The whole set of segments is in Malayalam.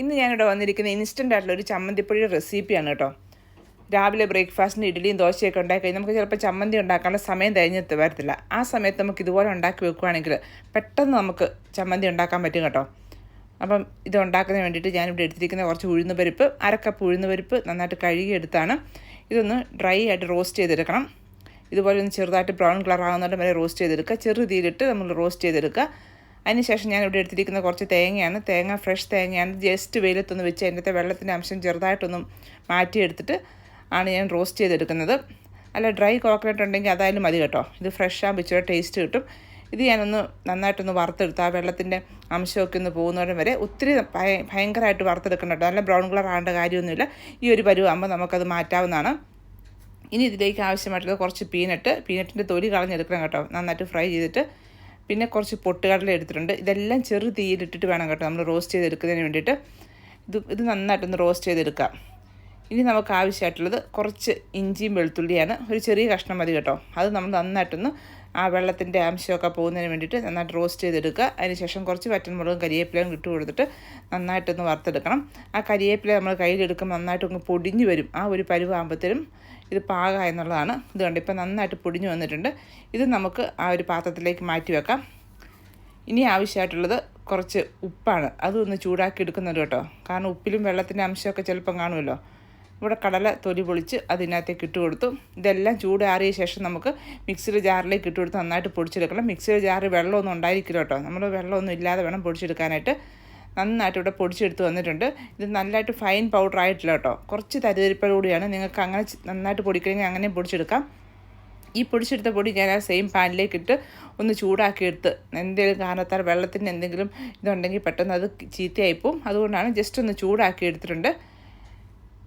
ഇന്ന് ഞാനിവിടെ വന്നിരിക്കുന്ന ഇൻസ്റ്റന്റ് ആയിട്ടുള്ള ഒരു ചമ്മന്തിപ്പൊടി റെസിപ്പിയാണ് കേട്ടോ. രാവിലെ ബ്രേക്ക്ഫാസ്റ്റിന് ഇഡ്ഡലിയും ദോശയൊക്കെ ഉണ്ടാക്കി നമുക്ക് ചിലപ്പോൾ ചമ്മന്തി ഉണ്ടാക്കാനുള്ള സമയം തികഞ്ഞെത്തി വരത്തില്ല. ആ സമയത്ത് നമുക്ക് ഇതുപോലെ ഉണ്ടാക്കി വെക്കുകയാണെങ്കിൽ പെട്ടെന്ന് നമുക്ക് ചമ്മന്തി ഉണ്ടാക്കാൻ പറ്റും കേട്ടോ. അപ്പം ഇത് ഉണ്ടാക്കുന്നതിന് വേണ്ടിയിട്ട് ഞാനിവിടെ എടുത്തിരിക്കുന്ന കുറച്ച് ഉഴുന്ന് പരിപ്പ് അരക്കപ്പ് ഉഴുന്ന് പരിപ്പ് നന്നായിട്ട് കഴുകിയെടുത്താണ്. ഇതൊന്ന് ഡ്രൈ ആയിട്ട് റോസ്റ്റ് ചെയ്തെടുക്കണം. ഇതുപോലെ ഒന്ന് ചെറുതായിട്ട് ബ്രൗൺ കളർ ആകുന്നിടം വരെ റോസ്റ്റ് ചെയ്തെടുക്കുക. ചെറു തീയിലിട്ട് നമ്മൾ റോസ്റ്റ് ചെയ്തെടുക്കുക. അതിനുശേഷം ഞാൻ ഇവിടെ എടുത്തിരിക്കുന്ന കുറച്ച് തേങ്ങയാണ്. തേങ്ങ ഫ്രഷ് തേങ്ങയാണ്. ജസ്റ്റ് വെയിലത്തൊന്ന് വെച്ച് അതിന്റെ വെള്ളത്തിന്റെ അംശം ചെറുതായിട്ടൊന്നും മാറ്റിയെടുത്തിട്ട് ആണ് ഞാൻ റോസ്റ്റ് ചെയ്തെടുക്കുന്നത്. അല്ല ഡ്രൈ കോക്കനട്ട് ഉണ്ടെങ്കിൽ അതായാലും മതി കേട്ടോ. ഇത് ഫ്രഷ് ആകുമ്പോൾ ഇച്ചിരി ടേസ്റ്റ് കിട്ടും. ഇത് ഞാനൊന്ന് നന്നായിട്ടൊന്ന് വറുത്തെടുത്ത് ആ വെള്ളത്തിന്റെ അംശമൊക്കെ ഒന്ന് പോകുന്നവരും വരെ ഒത്തിരി ഭയ ഭയങ്കരമായിട്ട് വറുത്തെടുക്കണം കേട്ടോ. നല്ല ബ്രൗൺ കളർ ആകേണ്ട കാര്യമൊന്നുമില്ല. ഈ ഒരു പരുവാകുമ്പോൾ നമുക്കത് മാറ്റാവുന്നതാണ്. ഇനി ഇതിലേക്ക് ആവശ്യമായിട്ടുള്ളത് കുറച്ച് പീനട്ട് പീനട്ടിന്റെ തൊലി കളഞ്ഞെടുക്കണം കേട്ടോ. നന്നായിട്ട് ഫ്രൈ ചെയ്തിട്ട് പിന്നെ കുറച്ച് പൊട്ടുകടല എടുത്തിട്ടുണ്ട്. ഇതെല്ലാം ചെറു തീയിലിട്ടിട്ട് വേണം കേട്ടോ നമ്മൾ റോസ്റ്റ് ചെയ്തെടുക്കുന്നതിന് വേണ്ടിയിട്ട്. ഇത് ഇത് നന്നായിട്ടൊന്ന് റോസ്റ്റ് ചെയ്തെടുക്കാം. ഇനി നമുക്ക് ആവശ്യമായിട്ടുള്ളത് കുറച്ച് ഇഞ്ചിയും വെളുത്തുള്ളിയാണ്. ഒരു ചെറിയ കഷ്ണം മതി കേട്ടോ. അത് നമ്മൾ നന്നായിട്ടൊന്ന് ആ വെള്ളത്തിന്റെ അംശമൊക്കെ പോകുന്നതിന് വേണ്ടിയിട്ട് നന്നായിട്ട് റോസ്റ്റ് ചെയ്തെടുക്കുക. അതിനുശേഷം കുറച്ച് വറ്റൻമുളകും കരിയേപ്പിലയും ഇട്ട് കൊടുത്തിട്ട് നന്നായിട്ടൊന്ന് വറുത്തെടുക്കണം. ആ കരിയേപ്പില നമ്മൾ കയ്യിലെടുക്കുമ്പോൾ നന്നായിട്ട് ഒന്ന് പൊടിഞ്ഞു വരും. ആ ഒരു പരുവാകുമ്പോഴത്തേനും ഇത് പാക എന്നുള്ളതാണ്. ഇത് കണ്ട് ഇപ്പം നന്നായിട്ട് പൊടിഞ്ഞു വന്നിട്ടുണ്ട്. ഇത് നമുക്ക് ആ ഒരു പാത്രത്തിലേക്ക് മാറ്റി വെക്കാം. ഇനി ആവശ്യമായിട്ടുള്ളത് കുറച്ച് ഉപ്പാണ്. അതൊന്ന് ചൂടാക്കി എടുക്കുന്നുണ്ട് കേട്ടോ. കാരണം ഉപ്പിലും വെള്ളത്തിന്റെ അംശമൊക്കെ ചിലപ്പം കാണുമല്ലോ. ഇവിടെ കടല തൊലി പൊളിച്ച് അതിനകത്തേക്ക് ഇട്ട് കൊടുത്തു. ഇതെല്ലാം ചൂടാറിയ ശേഷം നമുക്ക് മിക്സിയുടെ ജാറിലേക്ക് ഇട്ട് കൊടുത്ത് നന്നായിട്ട് പൊടിച്ചെടുക്കണം. മിക്സിയുടെ ജാറിൽ വെള്ളമൊന്നും ഉണ്ടായിരിക്കില്ല കേട്ടോ. നമ്മൾ വെള്ളമൊന്നും ഇല്ലാതെ വേണം പൊടിച്ചെടുക്കാനായിട്ട്. നന്നായിട്ട് ഇവിടെ പൊടിച്ചെടുത്ത് വന്നിട്ടുണ്ട്. ഇത് നല്ലതായിട്ട് ഫൈൻ പൗഡർ ആയിട്ടില്ല കേട്ടോ. കുറച്ച് തരിതരിപ്പോടുകൂടിയാണ് നിങ്ങൾക്ക് അങ്ങനെ നന്നായിട്ട് പൊടിക്കണമെങ്കിൽ അങ്ങനെ പൊടിച്ചെടുക്കാം. ഈ പൊടിച്ചെടുത്ത പൊടി ഞാൻ ആ സെയിം പാനിലേക്ക് ഇട്ട് ഒന്ന് ചൂടാക്കി എടുത്ത് എന്തെങ്കിലും കാരണത്താൽ വെള്ളത്തിന്റെ എന്തെങ്കിലും ഇതുണ്ടെങ്കിൽ പെട്ടെന്ന് അത് ചീത്തയായിപ്പോവും അതുകൊണ്ടാണ് ജസ്റ്റ് ഒന്ന് ചൂടാക്കി എടുത്തിട്ടുണ്ട്.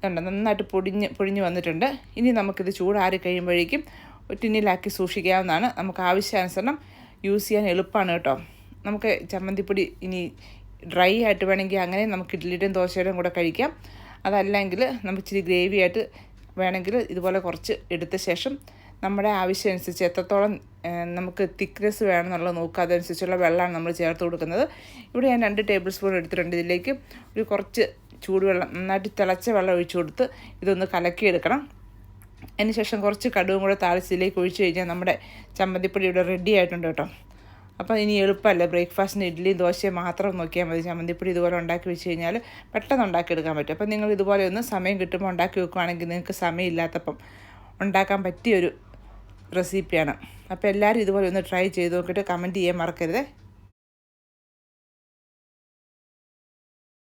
ഉണ്ട് നന്നായിട്ട് പൊടിഞ്ഞ് പൊടിഞ്ഞ് വന്നിട്ടുണ്ട്. ഇനി നമുക്കിത് ചൂടാറി കഴിയുമ്പോഴേക്കും ടിന്നിലാക്കി സൂക്ഷിക്കാവുന്നതാണ്. നമുക്ക് ആവശ്യാനുസരണം യൂസ് ചെയ്യാൻ എളുപ്പമാണ് കേട്ടോ. നമുക്ക് ചമ്മന്തിപ്പൊടി ഇനി ഡ്രൈ ആയിട്ട് വേണമെങ്കിൽ അങ്ങനെ നമുക്ക് ഇഡ്ഡലിയുടെയും ദോശയുടെയും കൂടെ കഴിക്കാം. അതല്ലെങ്കിൽ നമുക്ക് ഇച്ചിരി ഗ്രേവി ആയിട്ട് വേണമെങ്കിൽ ഇതുപോലെ കുറച്ച് എടുത്ത ശേഷം നമ്മുടെ ആവശ്യം അനുസരിച്ച് എത്രത്തോളം നമുക്ക് തിക്നെസ് വേണമെന്നുള്ളത് നോക്കുക. അതനുസരിച്ചുള്ള വെള്ളമാണ് നമ്മൾ ചേർത്ത് കൊടുക്കുന്നത്. ഇവിടെ ഞാൻ രണ്ട് ടേബിൾ സ്പൂൺ എടുത്തിട്ടുണ്ട്. ഇതിലേക്ക് ഒരു കുറച്ച് ചൂടുവെള്ളം നന്നായിട്ട് തിളച്ച വെള്ളം ഒഴിച്ചു കൊടുത്ത് ഇതൊന്ന് കലക്കിയെടുക്കണം. അതിന് ശേഷം കുറച്ച് കടുവും കൂടെ താളിച്ചിലേക്ക് ഒഴിച്ചു കഴിഞ്ഞാൽ നമ്മുടെ ചമ്മന്തിപ്പൊടി ഇവിടെ റെഡി ആയിട്ടുണ്ട് കേട്ടോ. അപ്പോൾ ഇനി എളുപ്പമല്ല? ബ്രേക്ക്ഫാസ്റ്റിന് ഇഡ്ഡലിയും ദോശയും മാത്രം നോക്കിയാൽ മതി. ചമ്മന്തിപ്പൊടി ഇതുപോലെ ഉണ്ടാക്കി വെച്ച് കഴിഞ്ഞാൽ പെട്ടെന്ന് ഉണ്ടാക്കിയെടുക്കാൻ പറ്റും. അപ്പോൾ നിങ്ങൾ ഇതുപോലെ ഒന്ന് സമയം കിട്ടുമ്പോൾ ഉണ്ടാക്കി വെക്കുകയാണെങ്കിൽ നിങ്ങൾക്ക് സമയമില്ലാത്തപ്പം ഉണ്ടാക്കാൻ പറ്റിയൊരു റെസിപ്പിയാണ് അപ്പോൾ എല്ലാവരും ഇതുപോലെ ഒന്ന് ട്രൈ ചെയ്ത് നോക്കിയിട്ട് കമന്റ് ചെയ്യാൻ മറക്കരുത്.